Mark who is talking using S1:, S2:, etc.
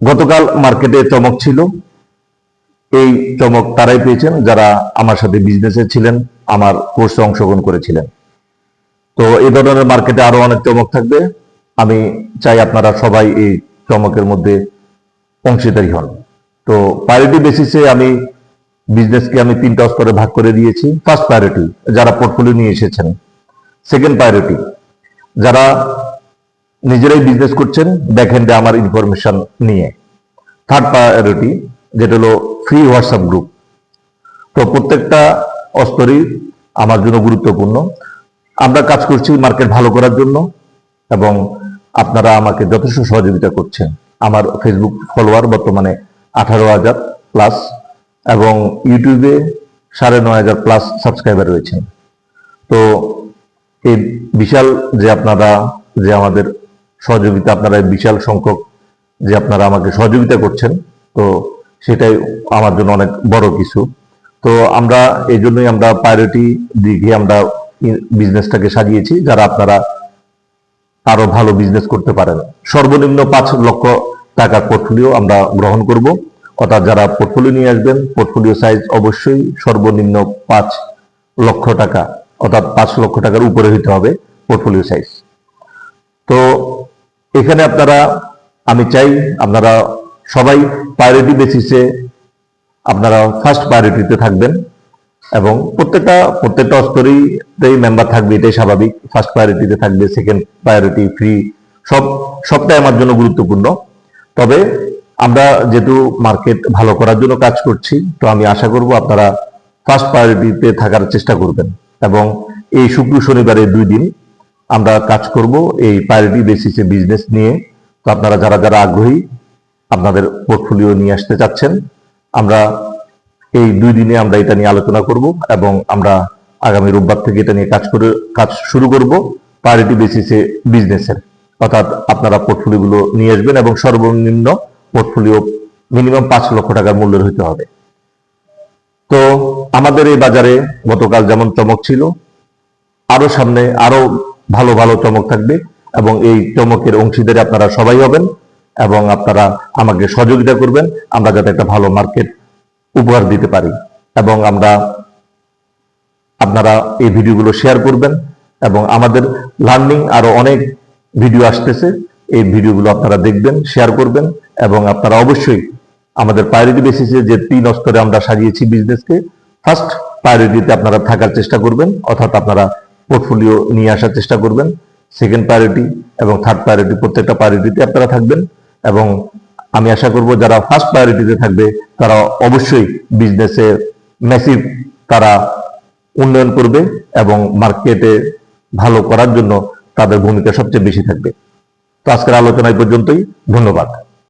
S1: গতকাল মার্কেটে চমক ছিল। এই চমক তারাই পেয়েছেন যারা আমার সাথে বিজনেসে ছিলেন, আমার কোর্সে অংশগ্রহণ করেছিলেন। তো এই ধরনের মার্কেটে আরও অনেক চমক থাকবে। আমি চাই আপনারা সবাই এই চমকের মধ্যে অংশীদারি হন। তো প্রায়োরিটি বেসিসে আমি বিজনেসকে আমি তিনটা স্তরে ভাগ করে দিয়েছি। ফার্স্ট প্রায়োরিটি যারা পোর্টফোলিও নিয়ে এসেছেন। সেকেন্ড প্রায়োরিটি যারা নিজেরাই বিজনেস করছেন ব্যাকহ্যান্ডে আমার ইনফরমেশন নিয়ে। থার্ড প্রায়োরিটি যেটা হলো ফ্রি হোয়াটসঅ্যাপ গ্রুপ তো প্রত্যেকটা অস্তরই আমার জন্য গুরুত্বপূর্ণ। আমরা কাজ করছি মার্কেট ভালো করার জন্য এবং আপনারা আমাকে যথেষ্ট সহযোগিতা করছেন। আমার ফেসবুক ফলোয়ার বর্তমানে আঠারো হাজার প্লাস এবং ইউটিউবে সাড়ে নয় হাজার প্লাস সাবস্ক্রাইবার রয়েছেন। তো এই বিশাল যে আপনারা, যে আমাদের সহযোগিতা আপনারা, বিশাল সংখ্যক যে আপনারা আমাকে সহযোগিতা করছেন, তো সেটাই আমার জন্য অনেক বড় কিছু। তো আমরা এই জন্যই আমরা প্রায়োরিটি দিকে আমরা বিজনেসটাকে সাজিয়েছি, যারা আপনারা আরও ভালো বিজনেস করতে পারেন। সর্বনিম্ন পাঁচ লক্ষ টাকার পোর্টফোলিও আমরা গ্রহণ করব। অর্থাৎ যারা পোর্টফোলিও নিয়ে আসবেন পোর্টফোলিও সাইজ অবশ্যই সর্বনিম্ন পাঁচ লক্ষ টাকা, অর্থাৎ পাঁচ লক্ষ টাকার উপরে হইতে হবে পোর্টফোলিও সাইজ তো এখানে আপনারা, আমি চাই আপনারা সবাই প্রায়োরিটি বেসিসে আপনারা ফার্স্ট প্রায়োরিটিতে থাকবেন এবং প্রত্যেকটা প্রত্যেকটা স্তরেই মেম্বার থাকবে, এটাই স্বাভাবিক। ফার্স্ট প্রায়োরিটিতে থাকবে সেকেন্ড প্রায়োরিটি ফ্রি সব, সবটাই আমার জন্য গুরুত্বপূর্ণ। তবে আমরা যেহেতু মার্কেট ভালো করার জন্য কাজ করছি, তো আমি আশা করব আপনারা ফার্স্ট প্রায়োরিটিতে থাকার চেষ্টা করবেন এবং এই শুক্র শনিবারে দুই দিন আমরা কাজ করব এই প্রায়োরিটি বেসিসে বিজনেস নিয়ে। তো আপনারা যারা যারা আগ্রহী, আপনাদের পোর্টফোলিও নিয়ে আসতে চাচ্ছেন, আমরা এই দুই দিনে আমরা এটা নিয়ে আলোচনা করব এবং আমরা আগামী রোববার থেকে এটা নিয়ে কাজ করে, কাজ শুরু করব প্রায়োরিটি বেসিসে বিজনেসের অর্থাৎ আপনারা পোর্টফোলিও গুলো নিয়ে আসবেন এবং সর্বনিম্ন পোর্টফোলিও মিনিমাম পাঁচ লক্ষ টাকার মূল্যের হইতে হবে। তো আমাদের এই বাজারে গতকাল যেমন চমক ছিল, আরও সামনে, আরও ভালো ভালো চমক থাকবে এবং এই চমকের অংশীদারে আপনারা সবাই হবেন এবং আপনারা আমাকে সহযোগিতা করবেন। আমরা যাতে একটা ভালো মার্কেট উপহার দিতে পারি এবং আমরা আপনারা এই ভিডিওগুলো শেয়ার করবেন এবং আমাদের লার্নিং আরও অনেক ভিডিও আসতেছে। এই ভিডিওগুলো আপনারা দেখবেন, শেয়ার করবেন এবং আপনারা অবশ্যই আমাদের প্রায়োরিটি বেসিসে যে তিন স্তরে আমরা সাজিয়েছি বিজনেসকে ফার্স্ট প্রায়োরিটিতে আপনারা থাকার চেষ্টা করবেন। অর্থাৎ আপনারা পোর্টফোলিও নিয়ে আসার চেষ্টা করবেন। সেকেন্ড প্রায়োরিটি এবং থার্ড প্রায়োরিটি প্রত্যেকটা প্রায়োরিটিতে আপনারা থাকবেন এবং আমি আশা করব যারা ফার্স্ট প্রায়োরিটিতে থাকবে, তারা অবশ্যই বিজনেসে ম্যাসিভ তারা উন্নয়ন করবে এবং মার্কেটে ভালো করার জন্য তাদের ভূমিকা সবচেয়ে বেশি থাকবে। তো আজকের আলোচনা পর্যন্তই। ধন্যবাদ।